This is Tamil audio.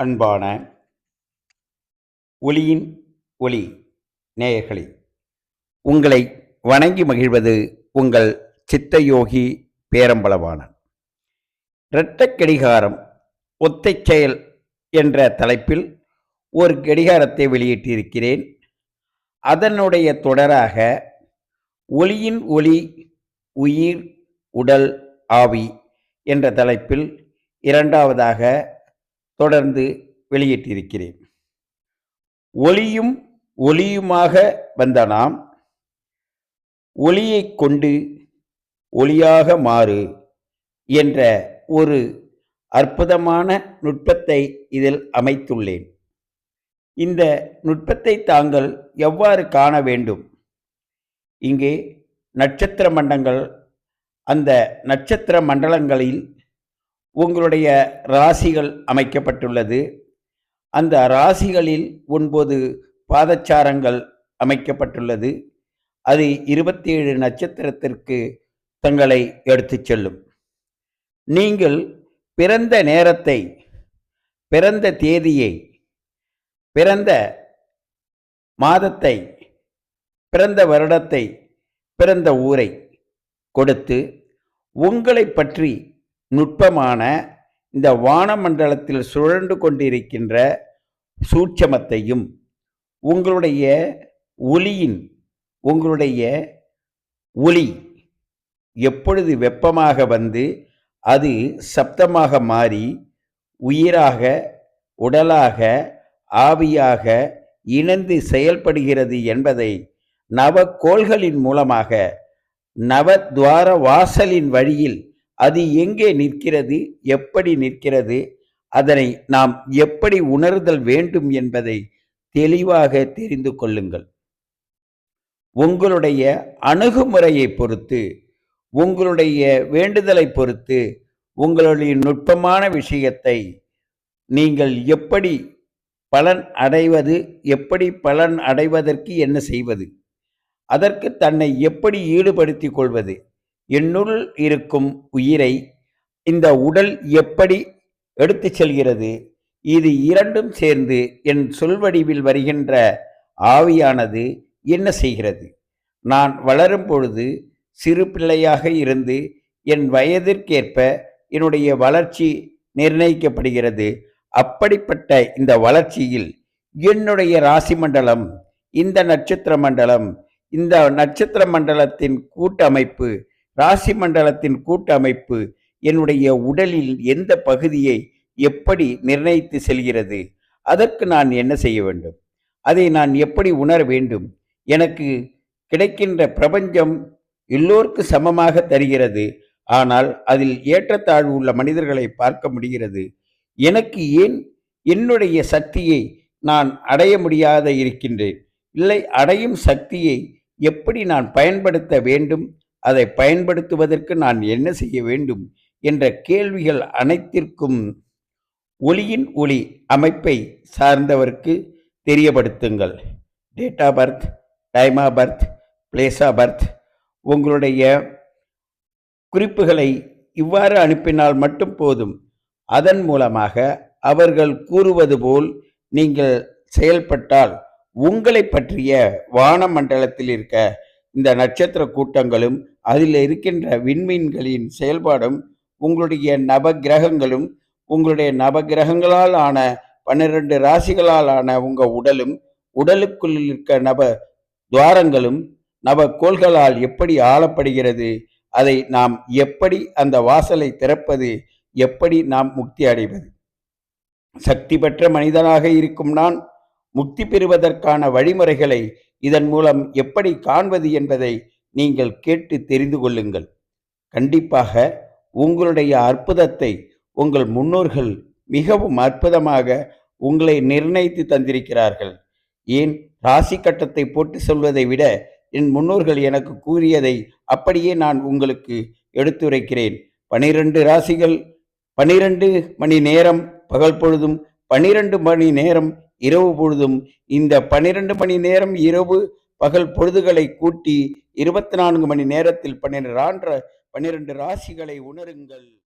அன்பான ஒளியின் ஒளி நேயர்களே உங்களை வணங்கி மகிழ்வது உங்கள் சித்தயோகி பேரம்பளவானன் இரட்டக் கடிகாரம் ஒத்தைச் செயல் என்ற தலைப்பில் ஒரு கடிகாரத்தை வெளியிட்டிருக்கிறேன். அதனுடைய தொடராக ஒளியின் ஒளி உயிர் உடல் ஆவி என்ற தலைப்பில் இரண்டாவதாக தொடர்ந்து வெளியிட்டிருக்கிறேன். ஒளியும் ஒளியுமாக வந்த நாம் ஒளியைக் கொண்டு ஒளியாக மாறு என்ற ஒரு அற்புதமான நுட்பத்தை இதில் அமைத்துள்ளேன். இந்த நுட்பத்தை தாங்கள் எவ்வாறு காண வேண்டும்? இங்கே நட்சத்திர மண்டங்கள் அந்த நட்சத்திர மண்டலங்களில் உங்களுடைய ராசிகள் அமைக்கப்பட்டுள்ளது. அந்த ராசிகளில் ஒன்பது பாதச்சாரங்கள் அமைக்கப்பட்டுள்ளது. அது இருபத்தி ஏழு நட்சத்திரத்திற்கு தங்களை எடுத்துச் செல்லும். நீங்கள் பிறந்த நேரத்தை பிறந்த தேதியை பிறந்த மாதத்தை பிறந்த வருடத்தை பிறந்த ஊரை கொடுத்து உங்களை பற்றி நுட்பமான இந்த வானமண்டலத்தில் சுழன்று கொண்டிருக்கின்ற சூட்சமத்தையும் உங்களுடைய ஒளியின் உங்களுடைய ஒளி எப்பொழுது வெப்பமாக வந்து அது சப்தமாக மாறி உயிராக உடலாக ஆவியாக இணைந்து செயல்படுகிறது என்பதை நவக்கோள்களின் மூலமாக நவத்வார வாசலின் வழியில் அது எங்கே நிற்கிறது எப்படி நிற்கிறது அதனை நாம் எப்படி உணர்தல் வேண்டும் என்பதை தெளிவாக தெரிந்து கொள்ளுங்கள். உங்களுடைய அணுகுமுறையை பொறுத்து உங்களுடைய வேண்டுதலை பொறுத்து உங்களுடைய நுட்பமான விஷயத்தை நீங்கள் எப்படி பலன் அடைவது எப்படி பலன் அடைவதற்கு என்ன செய்வது அதற்கு தன்னை எப்படி ஈடுபடுத்திக் கொள்வது என்னுள் இருக்கும் உயிரை இந்த உடல் எப்படி எடுத்துச் செல்கிறது? இது இரண்டும் சேர்ந்து என் சொல்வடிவில் வருகின்ற ஆவியானது என்ன செய்கிறது? நான் வளரும் பொழுது சிறு பிள்ளையாக இருந்து என் வயதிற்கேற்ப என்னுடைய வளர்ச்சி நிர்ணயிக்கப்படுகிறது. அப்படிப்பட்ட இந்த வளர்ச்சியில் என்னுடைய ராசி மண்டலம் இந்த நட்சத்திர மண்டலம் இந்த நட்சத்திர மண்டலத்தின் கூட்டமைப்பு ராசி மண்டலத்தின் கூட்டமைப்பு என்னுடைய உடலில் எந்த பகுதியை எப்படி நிர்ணயித்து செல்கிறது? அதற்கு நான் என்ன செய்ய வேண்டும்? அதை நான் எப்படி உணர வேண்டும்? எனக்கு கிடைக்கின்ற பிரபஞ்சம் எல்லோருக்கு சமமாக தருகிறது. ஆனால் அதில் ஏற்றத்தாழ்வு உள்ள மனிதர்களை பார்க்க முடிகிறது. எனக்கு ஏன் என்னுடைய சக்தியை நான் அடைய முடியாத இருக்கின்றேன்? இல்லை அடையும் சக்தியை எப்படி நான் பயன்படுத்த வேண்டும்? அதை பயன்படுத்துவதற்கு நான் என்ன செய்ய வேண்டும் என்ற கேள்விகள் அனைத்திற்கும் ஒளியின் ஒளி அமைப்பை சார்ந்தவருக்கு தெரியப்படுத்துங்கள். Date of birth time of birth place of birth உங்களுடைய குறிப்புகளை இவ்வாறு அனுப்பினால் மட்டும் போதும். அதன் மூலமாக அவர்கள் கூறுவது போல் நீங்கள் செயல்பட்டால் உங்களை பற்றிய வான மண்டலத்தில் இருக்க இந்த நட்சத்திர கூட்டங்களும் அதில் இருக்கின்ற விண்மீன்களின் செயல்பாடும் உங்களுடைய நவகிரகங்களும் உங்களுடைய நவகிரகங்களால் ஆன பன்னிரண்டு ராசிகளால் ஆன உங்கள் உடலும் உடலுக்குள் இருக்க நவ துவாரங்களும் நவ கோள்களால் எப்படி ஆளப்படுகிறது அதை நாம் எப்படி அந்த வாசலை திறப்பது எப்படி நாம் முக்தி அடைவது? சக்தி பெற்ற மனிதனாக இருக்கும் நான் முக்தி பெறுவதற்கான வழிமுறைகளை இதன் மூலம் எப்படி காண்பது என்பதை நீங்கள் கேட்டு தெரிந்து கொள்ளுங்கள். கண்டிப்பாக உங்களுடைய அற்புதத்தை உங்கள் முன்னோர்கள் மிகவும் அற்புதமாக உங்களை நிர்ணயித்து தந்திருக்கிறார்கள். ஏன்? ராசி கட்டத்தை போட்டு சொல்வதை விட என் முன்னோர்கள் எனக்கு கூறியதை அப்படியே நான் உங்களுக்கு எடுத்துரைக்கிறேன். பனிரெண்டு ராசிகள் பனிரெண்டு மணி நேரம் பகல் பொழுதும் பனிரெண்டு மணி நேரம் இரவு பொழுதும் இந்த பனிரெண்டு மணி நேரம் இரவு பகல் பொழுதுகளை கூட்டி இருபத்தி நான்கு மணி நேரத்தில் பன்னிரண்டு பன்னிரண்டு ராசிகளை உணருங்கள்.